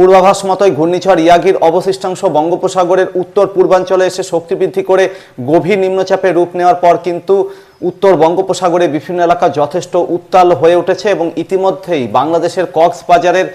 পূর্বাভাস মতোই ঘূর্ণিঝড় ইয়াগির অবশিষ্টাংশ বঙ্গোপসাগরের উত্তর পূর্বাঞ্চলে এসে শক্তি বৃদ্ধি করে গভীর নিম্নচাপে রূপ নেওয়ার পর কিন্তু উত্তর বঙ্গোপসাগরে বিভিন্ন এলাকা যথেষ্ট উত্তাল হয়ে উঠেছে এবং ইতিমধ্যেই বাংলাদেশের কক্সবাজারের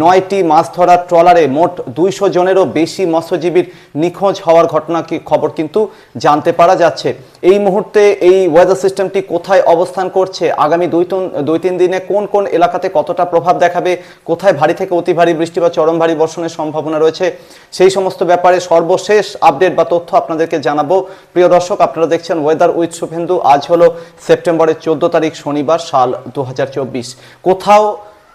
নয়টি মাছ ধরার ট্রলারে মোট দুইশো জনেরও বেশি মৎস্যজীবীর নিখোঁজ হওয়ার ঘটনা কি খবর কিন্তু জানতে পারা যাচ্ছে। এই মুহূর্তে এই ওয়েদার সিস্টেমটি কোথায় অবস্থান করছে? আগামী দুই তিন দুই তিন দিনে কোন কোন এলাকাতে কতটা প্রভাব দেখাবে? কোথায় ভারী থেকে অতি ভারী বৃষ্টি বা চরম ভারী বর্ষণের সম্ভাবনা রয়েছে? সেই সমস্ত ব্যাপারে সর্বশেষ আপডেট বা তথ্য আপনাদেরকে জানাব। প্রিয় দর্শক, আপনারা দেখছেন ওয়েদার উইথ শুভেন্দু। আজ হলো সেপ্টেম্বরের চোদ্দ তারিখ শনিবার সাল দুহাজার চব্বিশ। কোথাও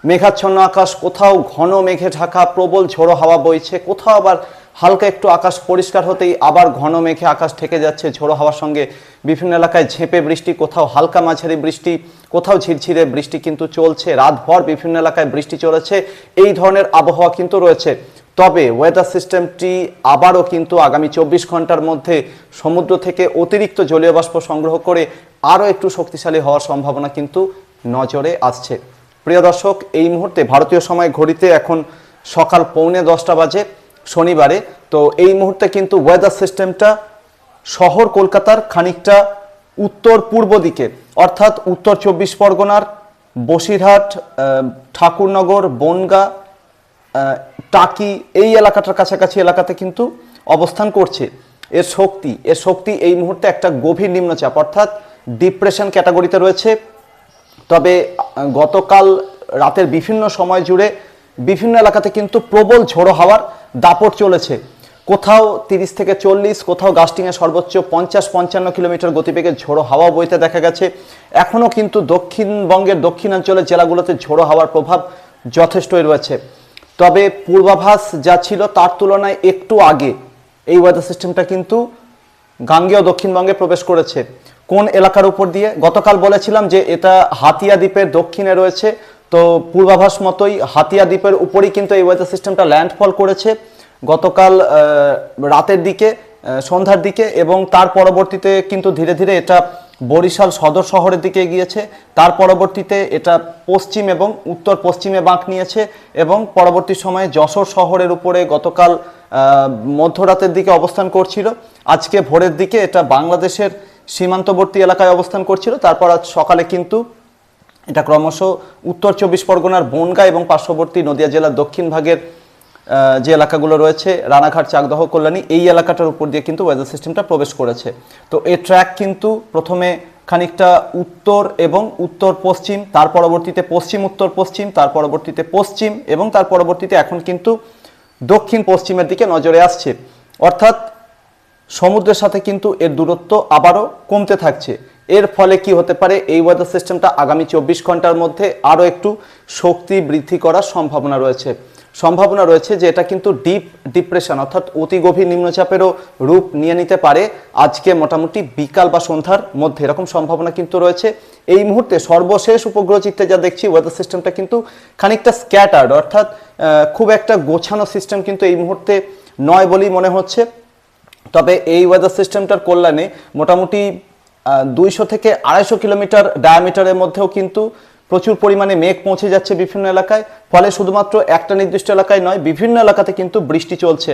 মেঘাচ্ছন্ন আকাশ, কোথাও ঘন মেঘে ঢাকা, প্রবল ঝোড়ো হাওয়া বইছে, কোথাও আবার হালকা একটু আকাশ পরিষ্কার হতেই আবার ঘন মেঘে আকাশ ঠেকে যাচ্ছে ঝোড়ো হাওয়ার সঙ্গে। বিভিন্ন এলাকায় ঝেঁপে বৃষ্টি, কোথাও হালকা মাঝারি বৃষ্টি, কোথাও ঝিরঝিরে বৃষ্টি কিন্তু চলছে। রাতভর বিভিন্ন এলাকায় বৃষ্টি চলেছে। এই ধরনের আবহাওয়া কিন্তু রয়েছে। তবে ওয়েদার সিস্টেমটি আবারও কিন্তু আগামী চব্বিশ ঘণ্টার মধ্যে সমুদ্র থেকে অতিরিক্ত জলীয় বাষ্প সংগ্রহ করে আরও একটু শক্তিশালী হওয়ার সম্ভাবনা কিন্তু নজরে আসছে। প্রিয় দর্শক, এই মুহূর্তে ভারতীয় সময় ঘড়িতে এখন সকাল পৌনে দশটা বাজে শনিবারে। তো এই মুহূর্তে কিন্তু ওয়েদার সিস্টেমটা শহর কলকাতার খানিকটা উত্তর পূর্ব দিকে, অর্থাৎ উত্তর চব্বিশ পরগনার বসিরহাট ঠাকুরনগর, বনগা টাকি এই এলাকাটার কাছাকাছি এলাকাতে কিন্তু অবস্থান করছে। এর শক্তি এর শক্তি এই মুহূর্তে একটা গভীর নিম্নচাপ, অর্থাৎ ডিপ্রেশন ক্যাটাগরিতে রয়েছে। তবে গতকাল রাতের বিভিন্ন সময় জুড়ে বিভিন্ন এলাকাতে কিন্তু প্রবল ঝোড়ো হাওয়ার দাপট চলেছে। কোথাও তিরিশ থেকে চল্লিশ, কোথাও গাস্টিংয়ে সর্বোচ্চ পঞ্চাশ, পঞ্চান্ন কিলোমিটার গতিবেগে ঝোড়ো হাওয়া বইতে দেখা গেছে। এখনও কিন্তু দক্ষিণবঙ্গের দক্ষিণাঞ্চলের জেলাগুলোতে ঝোড়ো হাওয়ার প্রভাব যথেষ্টই রয়েছে। তবে পূর্বাভাস যা ছিল তার তুলনায় একটু আগে এই ওয়েদার সিস্টেমটা কিন্তু গাঙ্গেয় দক্ষিণবঙ্গে প্রবেশ করেছে। কোন এলাকার উপর দিয়ে? গতকাল বলেছিলাম যে এটা হাতিয়া দ্বীপের দক্ষিণে রয়েছে। তো পূর্বাভাস মতোই হাতিয়া দ্বীপের উপরই কিন্তু এই ওয়েদার সিস্টেমটা ল্যান্ডফল করেছে গতকাল রাতের দিকে সন্ধ্যার দিকে এবং তার পরবর্তীতে কিন্তু ধীরে ধীরে এটা বরিশাল সদর শহরের দিকে গিয়েছে তার পরবর্তীতে এটা পশ্চিম এবং উত্তর পশ্চিমে বাঁক নিয়েছে এবং পরবর্তী সময়ে যশোর শহরের উপরে গতকাল মধ্যরাতের দিকে অবস্থান করছিল। আজকে ভোরের দিকে এটা বাংলাদেশের সীমান্তবর্তী এলাকায় অবস্থান করছিল। তারপর আজ সকালে কিন্তু এটা ক্রমশ উত্তর চব্বিশ পরগনার বনগা এবং পার্শ্ববর্তী নদিয়া জেলার দক্ষিণ ভাগের যে এলাকাগুলো রয়েছে, রানাঘাট, চাকদহ, কল্যাণী, এই এলাকাটার উপর দিয়ে কিন্তু ওয়েদার সিস্টেমটা প্রবেশ করেছে। তো এই ট্র্যাক কিন্তু প্রথমে খানিকটা উত্তর এবং উত্তর পশ্চিম, তার পরবর্তীতে পশ্চিম, উত্তর পশ্চিম, তার পরবর্তীতে পশ্চিম এবং তার পরবর্তীতে এখন কিন্তু দক্ষিণ পশ্চিমের দিকে নজরে আসছে। অর্থাৎ সমুদ্রের সাথে কিন্তু এর দূরত্ব আবারও কমতে থাকছে। এর ফলে কি হতে পারে? এই ওয়েদার সিস্টেমটা আগামী চব্বিশ ঘণ্টার মধ্যে আরও একটু শক্তি বৃদ্ধি করার সম্ভাবনা রয়েছে। সম্ভাবনা রয়েছে যে এটা কিন্তু ডিপ ডিপ্রেশন অর্থাৎ অতি গভীর নিম্নচাপেরও রূপ নিয়ে নিতে পারে। আজকে মোটামুটি বিকাল বা সন্ধ্যার মধ্যে এরকম সম্ভাবনা কিন্তু রয়েছে। এই মুহূর্তে সর্বশেষ উপগ্রহ চিত্রে যা দেখছি ওয়েদার সিস্টেমটা কিন্তু খানিকটা স্ক্যাটার্ড অর্থাৎ খুব একটা গোছানো সিস্টেম কিন্তু এই মুহূর্তে নয় বলেই মনে হচ্ছে। তবে এই ওয়েদার সিস্টেমটার কল্যাণে মোটামুটি দুইশো থেকে আড়াইশো কিলোমিটার ডায়ামিটারের মধ্যেও কিন্তু প্রচুর পরিমাণে মেঘ পৌঁছে যাচ্ছে বিভিন্ন এলাকায়, ফলে শুধুমাত্র একটা নির্দিষ্ট এলাকায় নয়, বিভিন্ন এলাকাতে কিন্তু বৃষ্টি চলছে।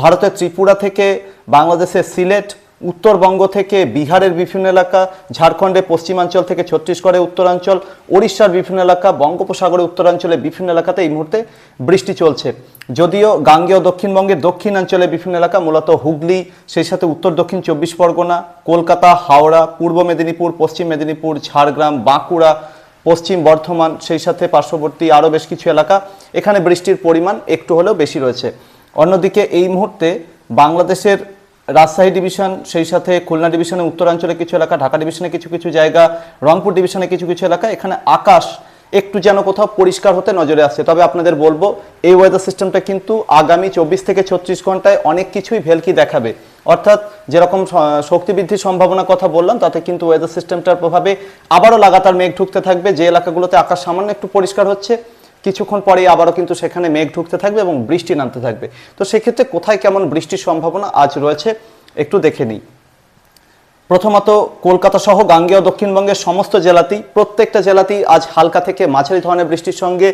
ভারতের ত্রিপুরা থেকে, বাংলাদেশের সিলেট, উত্তরবঙ্গ থেকে, বিহারের বিভিন্ন এলাকা, ঝাড়খণ্ডের পশ্চিমাঞ্চল থেকে ছত্তিশগড়ের উত্তরাঞ্চল, ওড়িশার বিভিন্ন এলাকা, বঙ্গোপসাগরের উত্তরাঞ্চলের বিভিন্ন এলাকাতে এই মুহূর্তে বৃষ্টি চলছে। যদিও গাঙ্গেয় দক্ষিণবঙ্গের দক্ষিণাঞ্চলে বিভিন্ন এলাকা, মূলত হুগলি, সেই সাথে উত্তর, দক্ষিণ চব্বিশ পরগনা, কলকাতা, হাওড়া, পূর্ব মেদিনীপুর, পশ্চিম মেদিনীপুর, ঝাড়গ্রাম, বাঁকুড়া পশ্চিম বর্ধমান, সেই সাথে পার্শ্ববর্তী আরও বেশ কিছু এলাকা। এখানে বৃষ্টির পরিমাণ একটু হলেও বেশি রয়েছে। অন্যদিকে এই মুহূর্তে বাংলাদেশের রাজশাহী ডিভিশন, সেই সাথে খুলনা ডিভিশনের উত্তরাঞ্চলে কিছু এলাকা, ঢাকা ডিভিশনে কিছু কিছু জায়গা, রংপুর ডিভিশনে কিছু কিছু এলাকা, এখানে আকাশ একটু যেন কোথাও পরিষ্কার হতে নজরে আসছে তবে আপনাদের বলব, এই ওয়েদার সিস্টেমটা কিন্তু আগামী চব্বিশ থেকে ছত্রিশ ঘন্টায় অনেক কিছুই ভেলকি দেখাবে। অর্থাৎ যেরকম শক্তি বৃদ্ধির সম্ভাবনার কথা বললাম, তাতে কিন্তু ওয়েদার সিস্টেমটার প্রভাবে আবারও লাগাতার মেঘ ঢুকতে থাকবে। যে এলাকাগুলোতে আকাশ সামান্য একটু পরিষ্কার হচ্ছে, কিছুক্ষণ পরেই আবারও কিন্তু সেখানে মেঘ ঢুকতে থাকবে এবং বৃষ্টি নামতে থাকবে। তো সেক্ষেত্রে কোথায় কেমন বৃষ্টির সম্ভাবনা আজ রয়েছে, একটু দেখে নিই। প্রথমত কলকাতা সহ গাঙ্গেয় দক্ষিণবঙ্গের সমস্ত জেলাতেই, প্রত্যেকটা জেলাতেই আজ হালকা থেকে মাঝারি ধরনের বৃষ্টির সঙ্গে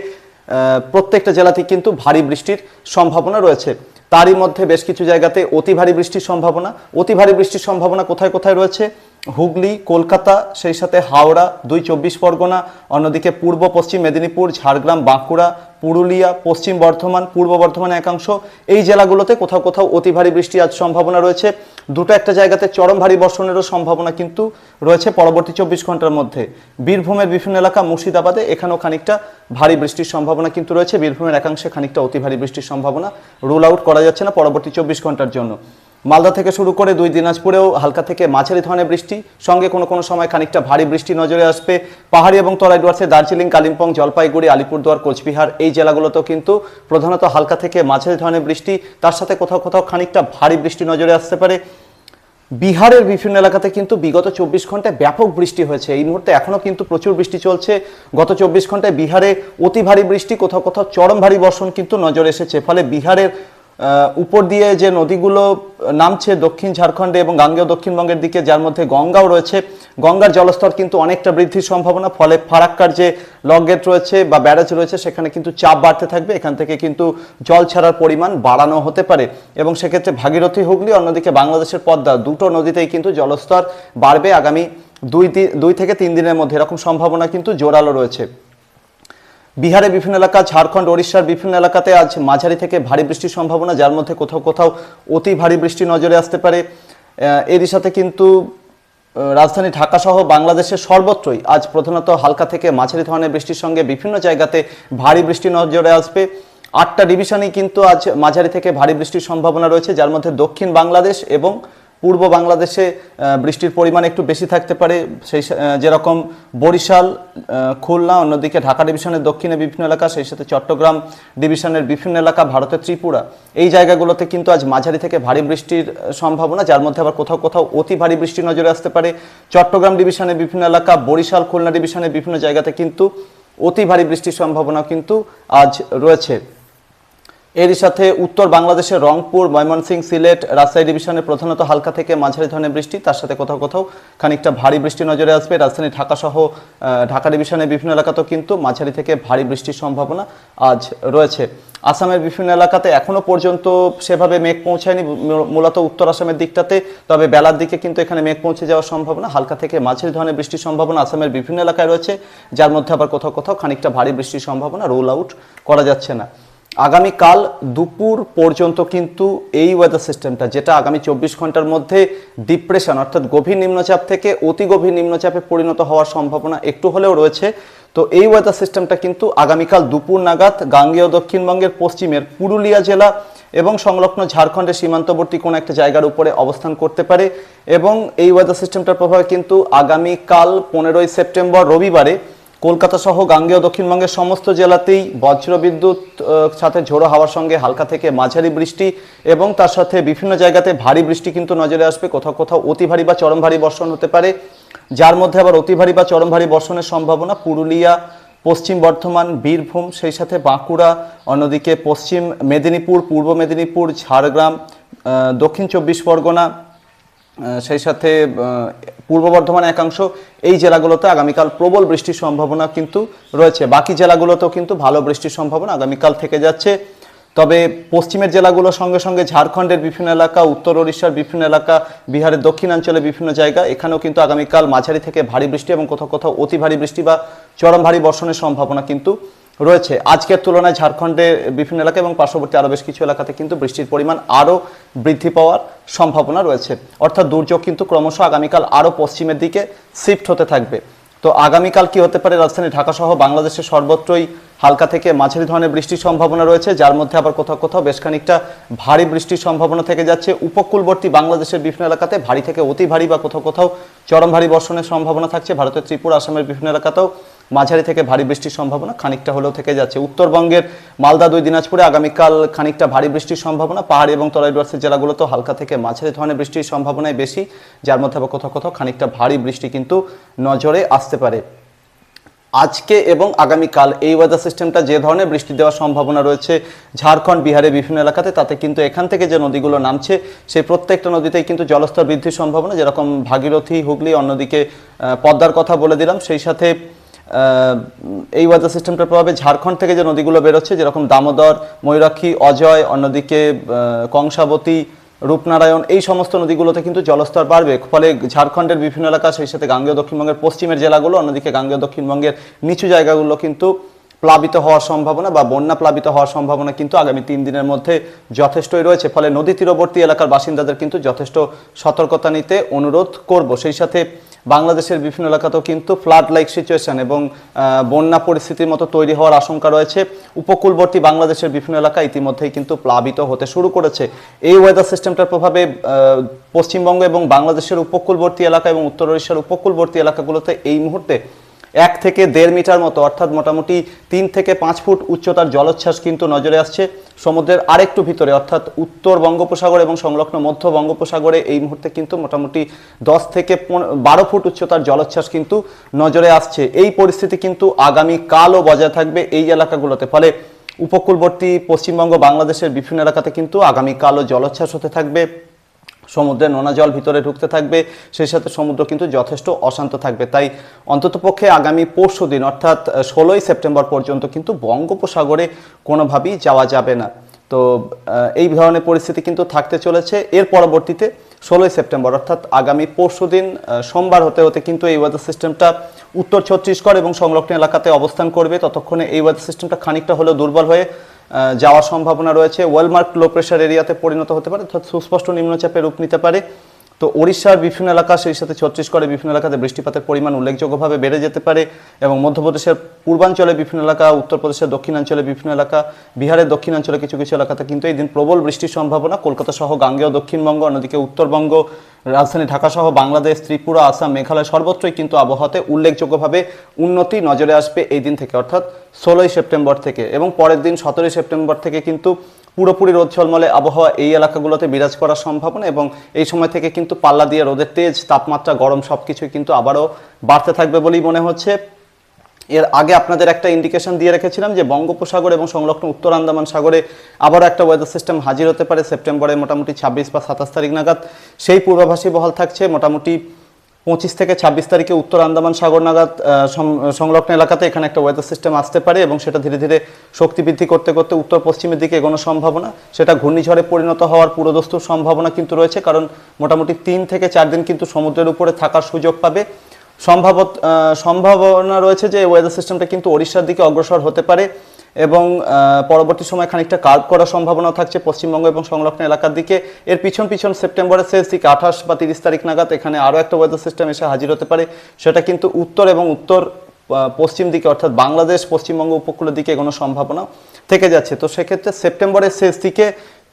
প্রত্যেকটা জেলাতেই কিন্তু ভারী বৃষ্টির সম্ভাবনা রয়েছে। তারই মধ্যে বেশ কিছু জায়গাতে অতি ভারী বৃষ্টির সম্ভাবনা। অতি ভারী বৃষ্টির সম্ভাবনা কোথায় কোথায় রয়েছে? হুগলি, কলকাতা, সেই সাথে হাওড়া, দুই চব্বিশ পরগনা, অন্যদিকে পূর্ব, পশ্চিম মেদিনীপুর, ঝাড়গ্রাম, বাঁকুড়া, পুরুলিয়া, পশ্চিম বর্ধমান, পূর্ব বর্ধমান একাংশ। এই জেলাগুলোতে কোথাও কোথাও অতি ভারী বৃষ্টি আজ সম্ভাবনা রয়েছে। দুটো একটা জায়গাতে চরম ভারী বর্ষণেরও সম্ভাবনা কিন্তু রয়েছে পরবর্তী চব্বিশ ঘণ্টার মধ্যে। বীরভূমের বিভিন্ন এলাকা মুর্শিদাবাদে এখানেও খানিকটা ভারী বৃষ্টির সম্ভাবনা কিন্তু রয়েছে। বীরভূমের একাংশে খানিকটা অতি ভারী বৃষ্টির সম্ভাবনা রুল আউট করা যাচ্ছে না পরবর্তী চব্বিশ ঘণ্টার জন্য। মালদা থেকে শুরু করে দুই দিনাজপুরেও হালকা থেকে মাঝারি ধরনের বৃষ্টি। সঙ্গে কোনো কোনো সময় খানিকটা ভারী বৃষ্টি নজরে আসবে। পাহাড়ি এবং তরাই ডুয়ার্সে দার্জিলিং, কালিম্পং, জলপাইগুড়ি, আলিপুরদুয়ার, কোচবিহার এই জেলাগুলোতেও কিন্তু প্রধানত হালকা থেকে মাঝারি ধরনের বৃষ্টি। তার সাথে কোথাও কোথাও খানিকটা ভারী বৃষ্টি নজরে আসতে পারে। বিহারের বিভিন্ন এলাকাতে কিন্তু বিগত চব্বিশ ঘন্টায় ব্যাপক বৃষ্টি হয়েছে। এই মুহূর্তে এখনও কিন্তু প্রচুর বৃষ্টি চলছে। গত চব্বিশ ঘন্টায় বিহারে অতি ভারী বৃষ্টি, কোথাও কোথাও চরম ভারী বর্ষণ কিন্তু নজর এসেছে। ফলে বিহারের উপর দিয়ে যে নদীগুলো নামছে দক্ষিণ ঝাড়খণ্ডে এবং গাঙ্গেয় দক্ষিণবঙ্গের দিকে, যার মধ্যে গঙ্গাও রয়েছে। গঙ্গার জলস্তর কিন্তু অনেকটা বৃদ্ধির সম্ভাবনা, ফলে ফারাক্কার যে লক গেট রয়েছে বা ব্যারেজ রয়েছে, সেখানে কিন্তু চাপ বাড়তে থাকবে। এখান থেকে কিন্তু জল ছাড়ার পরিমাণ বাড়ানো হতে পারে। এবং সেক্ষেত্রে ভাগীরথী, হুগলি, অন্যদিকে বাংলাদেশের পদ্মা, দুটো নদীতেই কিন্তু জলস্তর বাড়বে আগামী দুই দুই থেকে তিন দিনের মধ্যে। এরকম সম্ভাবনা কিন্তু জোরালো রয়েছে। বিহারের বিভিন্ন এলাকা, ঝাড়খণ্ড, ওড়িশার বিভিন্ন এলাকাতে আজ মাঝারি থেকে ভারী বৃষ্টির সম্ভাবনা, যার মধ্যে কোথাও কোথাও অতি ভারী বৃষ্টি নজরে আসতে পারে। এরই সাথে কিন্তু রাজধানী ঢাকা সহ বাংলাদেশের সর্বত্রই আজ প্রধানত হালকা থেকে মাঝারি ধরনের বৃষ্টির সঙ্গে বিভিন্ন জায়গাতে ভারী বৃষ্টি নজরে আসবে। আটটা ডিভিশনেই কিন্তু আজ মাঝারি থেকে ভারী বৃষ্টির সম্ভাবনা রয়েছে, যার মধ্যে দক্ষিণ বাংলাদেশ এবং পূর্ব বাংলাদেশে বৃষ্টির পরিমাণ একটু বেশি থাকতে পারে। সেই যেরকম বরিশাল খুলনা, অন্যদিকে ঢাকা ডিভিশনের দক্ষিণে বিভিন্ন এলাকা, সেই সাথে চট্টগ্রাম ডিভিশনের বিভিন্ন এলাকা, ভারতের ত্রিপুরা। এই জায়গাগুলোতে কিন্তু আজ মাঝারি থেকে ভারী বৃষ্টির সম্ভাবনা, যার মধ্যে আবার কোথাও কোথাও অতি ভারী বৃষ্টি নজরে আসতে পারে। চট্টগ্রাম ডিভিশনের বিভিন্ন এলাকা, বরিশাল, খুলনা ডিভিশনের বিভিন্ন জায়গাতে কিন্তু অতি ভারী বৃষ্টির সম্ভাবনা কিন্তু আজ রয়েছে। এরই সাথে উত্তর বাংলাদেশের রংপুর ময়মনসিংহ সিলেট, রাজশাহী ডিভিশনে প্রধানত হালকা থেকে মাঝারি ধরনের বৃষ্টি। তার সাথে কোথাও কোথাও খানিকটা ভারী বৃষ্টি নজরে আসবে। রাজধানী ঢাকা সহ ঢাকা ডিভিশনের বিভিন্ন এলাকাতেও কিন্তু মাঝারি থেকে ভারী বৃষ্টির সম্ভাবনা আজ রয়েছে। আসামের বিভিন্ন এলাকাতে এখনও পর্যন্ত সেভাবে মেঘ পৌঁছায়নি মূলত উত্তর আসামের দিকটাতে। তবে বেলার দিকে কিন্তু এখানে মেঘ পৌঁছে যাওয়ার সম্ভাবনা, হালকা থেকে মাঝারি ধরনের বৃষ্টির সম্ভাবনা আসামের বিভিন্ন এলাকায় রয়েছে। যার মধ্যে আবার কোথাও কোথাও খানিকটা ভারী বৃষ্টির সম্ভাবনা রোল আউট করা যাচ্ছে না। আগামীকাল দুপুর পর্যন্ত কিন্তু এই ওয়েদার সিস্টেমটা যেটা আগামী চব্বিশ ঘণ্টার মধ্যে ডিপ্রেশন অর্থাৎ গভীর নিম্নচাপ থেকে অতি গভীর নিম্নচাপে পরিণত হওয়ার সম্ভাবনা একটু হলেও রয়েছে। তো এই ওয়েদার সিস্টেমটা কিন্তু আগামীকাল দুপুর নাগাদ গাঙ্গেয় দক্ষিণবঙ্গের পশ্চিমের পুরুলিয়া জেলা এবং সংলগ্ন ঝাড়খণ্ডের সীমান্তবর্তী কোনো একটা জায়গার উপরে অবস্থান করতে পারে এবং এই ওয়েদার সিস্টেমটার প্রভাবে কিন্তু আগামীকাল পনেরোই সেপ্টেম্বর রবিবারে কলকাতা সহ গাঙ্গেয় দক্ষিণবঙ্গের সমস্ত জেলাতেই বজ্রবিদ্যুৎ সাথে ঝোড়ো হাওয়ার সঙ্গে হালকা থেকে মাঝারি বৃষ্টি এবং তার সাথে বিভিন্ন জায়গাতে ভারী বৃষ্টি কিন্তু নজরে আসবে। কোথাও কোথাও অতি ভারী বা চরম ভারী বর্ষণ হতে পারে। যার মধ্যে আবার অতি ভারী বা চরম ভারী বর্ষণের সম্ভাবনা পুরুলিয়া, পশ্চিম বর্ধমান, বীরভূম, সেই সাথে বাঁকুড়া, অন্যদিকে পশ্চিম মেদিনীপুর, পূর্ব মেদিনীপুর, ঝাড়গ্রাম দক্ষিণ চব্বিশ পরগনা সেই সাথে পূর্ব বর্ধমান একাংশ এই জেলাগুলোতে আগামীকাল প্রবল বৃষ্টির সম্ভাবনা কিন্তু রয়েছে। বাকি জেলাগুলোতেও কিন্তু ভালো বৃষ্টির সম্ভাবনা আগামীকাল থেকে যাচ্ছে। তবে পশ্চিমের জেলাগুলোর সঙ্গে সঙ্গে ঝাড়খণ্ডের বিভিন্ন এলাকা, উত্তর ওড়িশার বিভিন্ন এলাকা, বিহারের দক্ষিণাঞ্চলের বিভিন্ন জায়গা, এখানেও কিন্তু আগামীকাল মাঝারি থেকে ভারী বৃষ্টি এবং কোথাও কোথাও অতি ভারী বৃষ্টি বা চরম ভারী বর্ষণের সম্ভাবনা কিন্তু রয়েছে। আজকের তুলনায় ঝাড়খণ্ডের বিভিন্ন এলাকা এবং পার্শ্ববর্তী আরও বেশ কিছু এলাকাতে কিন্তু বৃষ্টির পরিমাণ আরও বৃদ্ধি পাওয়ার সম্ভাবনা রয়েছে। অর্থাৎ দুর্যোগ কিন্তু ক্রমশ আগামীকাল আরও পশ্চিমের দিকে শিফট হতে থাকবে। তো আগামীকাল কি হতে পারে রাজধানী ঢাকা সহ বাংলাদেশের সর্বত্রই হালকা থেকে মাঝারি ধরনের বৃষ্টির সম্ভাবনা রয়েছে, যার মধ্যে আবার কোথাও কোথাও বেশ খানিকটা ভারী বৃষ্টির সম্ভাবনা থেকে যাচ্ছে। উপকূলবর্তী বাংলাদেশের বিভিন্ন এলাকাতে ভারী থেকে অতি ভারী বা কোথাও কোথাও চরম ভারী বর্ষণের সম্ভাবনা থাকছে। ভারতের ত্রিপুরা, আসামের বিভিন্ন এলাকাতেও মাঝারি থেকে ভারী বৃষ্টির সম্ভাবনা খানিকটা হলেও থেকে যাচ্ছে। উত্তরবঙ্গের মালদা দুই, দিনাজপুরে আগামীকাল খানিকটা ভারী বৃষ্টির সম্ভাবনা। পাহাড়ি এবং তরাই ডুয়ার্সের জেলাগুলোতেও হালকা থেকে মাঝারি ধরনের বৃষ্টির সম্ভাবনাই বেশি, যার মধ্যে আবার কোথাও কোথাও খানিকটা ভারী বৃষ্টি কিন্তু নজরে আসতে পারে। আজকে এবং আগামীকাল এই ওয়েদার সিস্টেমটা যে ধরনের বৃষ্টি দেওয়ার সম্ভাবনা রয়েছে ঝাড়খণ্ড, বিহারের বিভিন্ন এলাকাতে, তাতে কিন্তু এখান থেকে যে নদীগুলো নামছে, সেই প্রত্যেকটা নদীতেই কিন্তু জলস্তর বৃদ্ধির সম্ভাবনা, যেরকম ভাগীরথী, হুগলি, অন্যদিকে পদ্মার কথা বলে দিলাম। সেই সাথে এই ওয়েদার সিস্টেমটার প্রভাবে ঝাড়খণ্ড থেকে যে নদীগুলো বেরোচ্ছে, যেরকম দামোদর, ময়ূরাক্ষী, অজয়, অন্যদিকে কংসাবতী, রূপনারায়ণ, এই সমস্ত নদীগুলোতে কিন্তু জলস্তর বাড়বে। ফলে ঝাড়খণ্ডের বিভিন্ন এলাকা, সেই সাথে গাঙ্গেয় দক্ষিণবঙ্গের পশ্চিমের জেলাগুলো, অন্যদিকে গাঙ্গেয় দক্ষিণবঙ্গের নিচু জায়গাগুলো কিন্তু প্লাবিত হওয়ার সম্ভাবনা বা বন্যা প্লাবিত হওয়ার সম্ভাবনা কিন্তু আগামী তিন দিনের মধ্যে যথেষ্টই রয়েছে। ফলে নদী তীরবর্তী এলাকার বাসিন্দাদের কিন্তু যথেষ্ট সতর্কতা নিতে অনুরোধ করব। সেই সাথে বাংলাদেশের বিভিন্ন এলাকাতেও কিন্তু ফ্লাড লাইক সিচুয়েশন এবং বন্যা পরিস্থিতির মতো তৈরি হওয়ার আশঙ্কা রয়েছে। উপকূলবর্তী বাংলাদেশের বিভিন্ন এলাকা ইতিমধ্যেই কিন্তু প্লাবিত হতে শুরু করেছে। এই ওয়েদার সিস্টেমটার প্রভাবে পশ্চিমবঙ্গ এবং বাংলাদেশের উপকূলবর্তী এলাকা এবং উত্তর ওড়িশার উপকূলবর্তী এলাকাগুলোতে এই মুহূর্তে এক থেকে দেড় মিটার মতো, অর্থাৎ মোটামুটি তিন থেকে পাঁচ ফুট উচ্চতার জলোচ্ছ্বাস কিন্তু নজরে আসছে সমুদ্রের আরেকটু ভিতরে, অর্থাৎ উত্তর বঙ্গোপসাগর এবং সংলগ্ন মধ্য বঙ্গোপসাগরে এই মুহূর্তে কিন্তু মোটামুটি দশ থেকে বারো ফুট উচ্চতার জলোচ্ছ্বাস কিন্তু নজরে আসছে। এই পরিস্থিতি কিন্তু আগামী কালও বজায় থাকবে এই এলাকাগুলোতে। ফলে উপকূলবর্তী পশ্চিমবঙ্গ, বাংলাদেশের বিভিন্ন এলাকাতে কিন্তু আগামী কালও জলোচ্ছ্বাস হতে থাকবে। সমুদ্রে নোনা জল ভিতরে ঢুকতে থাকবে, সেই সাথে সমুদ্র কিন্তু যথেষ্ট অশান্ত থাকবে। তাই অন্ততপক্ষে আগামী পরশু দিন, অর্থাৎ ষোলোই সেপ্টেম্বর পর্যন্ত কিন্তু বঙ্গোপসাগরে কোনোভাবেই যাওয়া যাবে না। তো এই ধরনের পরিস্থিতি কিন্তু থাকতে চলেছে। এর পরবর্তীতে ষোলোই সেপ্টেম্বর, অর্থাৎ আগামী পরশু দিন সোমবার হতে হতে কিন্তু এই ওয়েদার সিস্টেমটা উত্তর ছত্তিশগড় এবং সংলগ্ন এলাকাতে অবস্থান করবে। ততক্ষণে এই ওয়েদার সিস্টেমটা খানিকটা হলেও দুর্বল হয়ে যাওয়ার সম্ভাবনা রয়েছে। ওয়েলমার্ক লো প্রেশার এরিয়াতে পরিণত হতে পারে, অর্থাৎ সুস্পষ্ট নিম্নচাপে রূপ নিতে পারে। তো ওড়িশার বিভিন্ন এলাকা সেই সাথে ছত্তিশগড়ের বিভিন্ন এলাকাতে বৃষ্টিপাতের পরিমাণ উল্লেখযোগ্যভাবে বেড়ে যেতে পারে এবং মধ্যপ্রদেশের পূর্বাঞ্চলে বিভিন্ন এলাকা, উত্তরপ্রদেশের দক্ষিণাঞ্চলে বিভিন্ন এলাকা, বিহারের দক্ষিণাঞ্চলে কিছু কিছু এলাকাতে কিন্তু এই দিন প্রবল বৃষ্টির সম্ভাবনা। কলকাতা সহ গাঙ্গেয় দক্ষিণবঙ্গ, অন্যদিকে উত্তরবঙ্গ, রাজধানী ঢাকা সহ বাংলাদেশ, ত্রিপুরা, আসাম, মেঘালয় সর্বত্রই কিন্তু আবহাওয়াতে উল্লেখযোগ্যভাবে উন্নতি নজরে আসবে এই দিন থেকে, অর্থাৎ ষোলোই সেপ্টেম্বর থেকে এবং পরের দিন সতেরোই সেপ্টেম্বর থেকে কিন্তু পুরোপুরি রোদ ঝলমলে আবহাওয়া এই এলাকাগুলোতে বিরাজ করার সম্ভাবনা এবং এই সময় থেকে কিন্তু পাল্লা দিয়ে রোদের তেজ, তাপমাত্রা, গরম সব কিছুই কিন্তু আবারও বাড়তে থাকবে বলেই মনে হচ্ছে। এর আগে আপনাদের একটা ইন্ডিকেশন দিয়ে রেখেছিলাম যে বঙ্গোপসাগর এবং সংলগ্ন উত্তর আন্দামান সাগরে আবারও একটা ওয়েদার সিস্টেম হাজির হতে পারে। সেপ্টেম্বরে মোটামুটি ছাব্বিশ বা সাতাশ তারিখ নাগাদ। সেই পূর্বাভাসী বহাল থাকছে। মোটামুটি পঁচিশ থেকে ছাব্বিশ তারিখে উত্তর আন্দামান সাগর নাগাদ সংলগ্ন এলাকাতে এখানে একটা ওয়েদার সিস্টেম আসতে পারে এবং সেটা ধীরে ধীরে শক্তি বৃদ্ধি করতে করতে উত্তর পশ্চিমের দিকে এগোনোর সম্ভাবনা, সেটা ঘূর্ণিঝড়ে পরিণত হওয়ার পুরোদস্তুর সম্ভাবনা কিন্তু রয়েছে, কারণ মোটামুটি তিন থেকে চার দিন কিন্তু সমুদ্রের উপরে থাকার সুযোগ পাবে। সম্ভাবত সম্ভাবনা রয়েছে যে ওয়েদার সিস্টেমটা কিন্তু ওড়িশার দিকে অগ্রসর হতে পারে। এবং পরবর্তী সময় খানিকটা কার্ভ করার সম্ভাবনা থাকছে পশ্চিমবঙ্গ এবং সংলগ্ন এলাকার দিকে। এর পিছন পিছন সেপ্টেম্বরের শেষ দিকে আঠাশ বা তিরিশ তারিখ নাগাদ এখানে আরও একটা ওয়েদার সিস্টেম এসে হাজির হতে পারে। সেটা কিন্তু উত্তর এবং উত্তর পশ্চিম দিকে অর্থাৎ বাংলাদেশ, পশ্চিমবঙ্গ উপকূলের দিকে কোনো সম্ভাবনা থেকে যাচ্ছে। তো সেক্ষেত্রে সেপ্টেম্বরের শেষ দিকে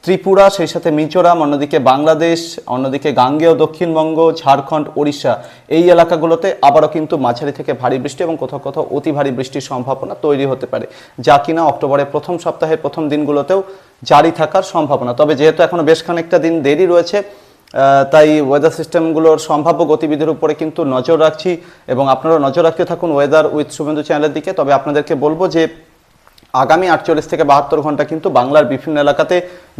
ত্রিপুরা, সেই সাথে মিজোরাম, অন্যদিকে বাংলাদেশ, অন্যদিকে গাঙ্গেয়, দক্ষিণবঙ্গ, ঝাড়খণ্ড, ওড়িশা। এই এলাকাগুলোতে আবারও কিন্তু মাঝারি থেকে ভারী বৃষ্টি এবং কোথাও কোথাও অতি ভারী বৃষ্টির সম্ভাবনা তৈরি হতে পারে, যা কিনা অক্টোবরের প্রথম সপ্তাহের প্রথম দিনগুলোতেও জারি থাকার সম্ভাবনা। তবে যেহেতু এখনও বেশ খানিকটা দিন দেরি রয়েছে তাই ওয়েদার সিস্টেমগুলোর সম্ভাব্য গতিবিধির উপরে কিন্তু নজর রাখছি এবং আপনারা নজর রাখতে থাকুন ওয়েদার উইথ শুভেন্দু চ্যানেলের দিকে। তবে আপনাদেরকে বলব যে, আগামী আটচল্লিশ থেকে বাহাত্তর ঘণ্টা কিন্তু বাংলার বিভিন্ন এলাকাতে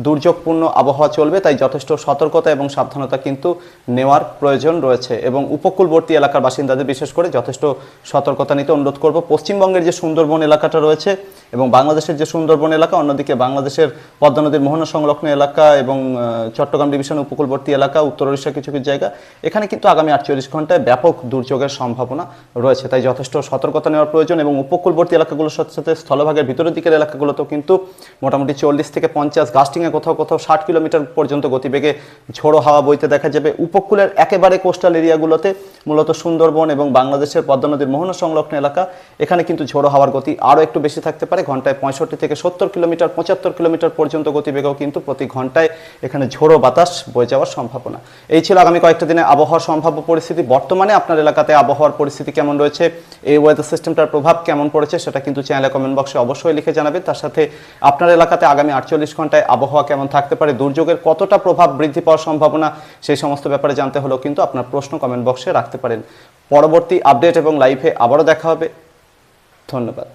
দুর্যোগপূর্ণ আবহাওয়া চলবে, তাই যথেষ্ট সতর্কতা এবং সাবধানতা কিন্তু নেওয়ার প্রয়োজন রয়েছে। এবং উপকূলবর্তী এলাকার বাসিন্দাদের বিশেষ করে যথেষ্ট সতর্কতা নিতে অনুরোধ করব। পশ্চিমবঙ্গের যে সুন্দরবন এলাকাটা রয়েছে এবং বাংলাদেশের যে সুন্দরবন এলাকা, অন্যদিকে বাংলাদেশের পদ্মা নদীর মোহনা সংলগ্ন এলাকা এবং চট্টগ্রাম ডিভিশন উপকূলবর্তী এলাকা, উত্তর ওড়িশার কিছু কিছু জায়গা, এখানে কিন্তু আগামী আটচল্লিশ ঘন্টায় ব্যাপক দুর্যোগের সম্ভাবনা রয়েছে। তাই যথেষ্ট সতর্কতা নেওয়ার প্রয়োজন এবং উপকূলবর্তী এলাকাগুলোর সাথে সাথে স্থলভাগের ভিতরের দিকের এলাকাগুলোতেও কিন্তু মোটামুটি চল্লিশ থেকে পঞ্চাশ গাস্টিংয়ে কোথাও কোথাও ষাট কিলোমিটার পর্যন্ত গতিবেগে ঝোড়ো হাওয়া বইতে দেখা যাবে। উপকূলের একেবারে কোস্টাল এরিয়াগুলোতে মূলত সুন্দরবন এবং বাংলাদেশের পদ্মা নদীর মোহনা সংলগ্ন এলাকা, এখানে কিন্তু ঝোড়ো হাওয়ার গতি আরও একটু বেশি থাকতে পারে। ঘন্টায় পঁয়ষট্টি থেকে সত্তর কিলোমিটার, পঁচাত্তর কিলোমিটার পর্যন্ত গতিবেগেও কিন্তু প্রতি ঘন্টায় এখানে ঝোড়ো বাতাস বয়ে যাওয়ার সম্ভাবনা। এই ছিল আগামী কয়েকটা দিনে আবহাওয়ার সম্ভাব্য পরিস্থিতি। বর্তমানে আপনার এলাকাতে আবহাওয়ার পরিস্থিতি কেমন রয়েছে? এই ওয়েদার সিস্টেমটার প্রভাব কেমন পড়েছে? সেটা কিন্তু চ্যানেলে কমেন্ট বক্সে অবশ্যই লিখে জানাবেন। তার সাথে আপনার এলাকাতে আগামী আটচল্লিশ ঘন্টায় আবহাওয়া কেমন থাকতে পারে, দুর্যোগের কতটা প্রভাব বৃদ্ধি পাওয়ার সম্ভাবনা, সেই সমস্ত ব্যাপারে জানতে হলেও কিন্তু আপনার প্রশ্ন কমেন্ট বক্সে রাখতে পারেন। পরবর্তী আপডেট এবং লাইভে আবারও দেখা হবে। ধন্যবাদ।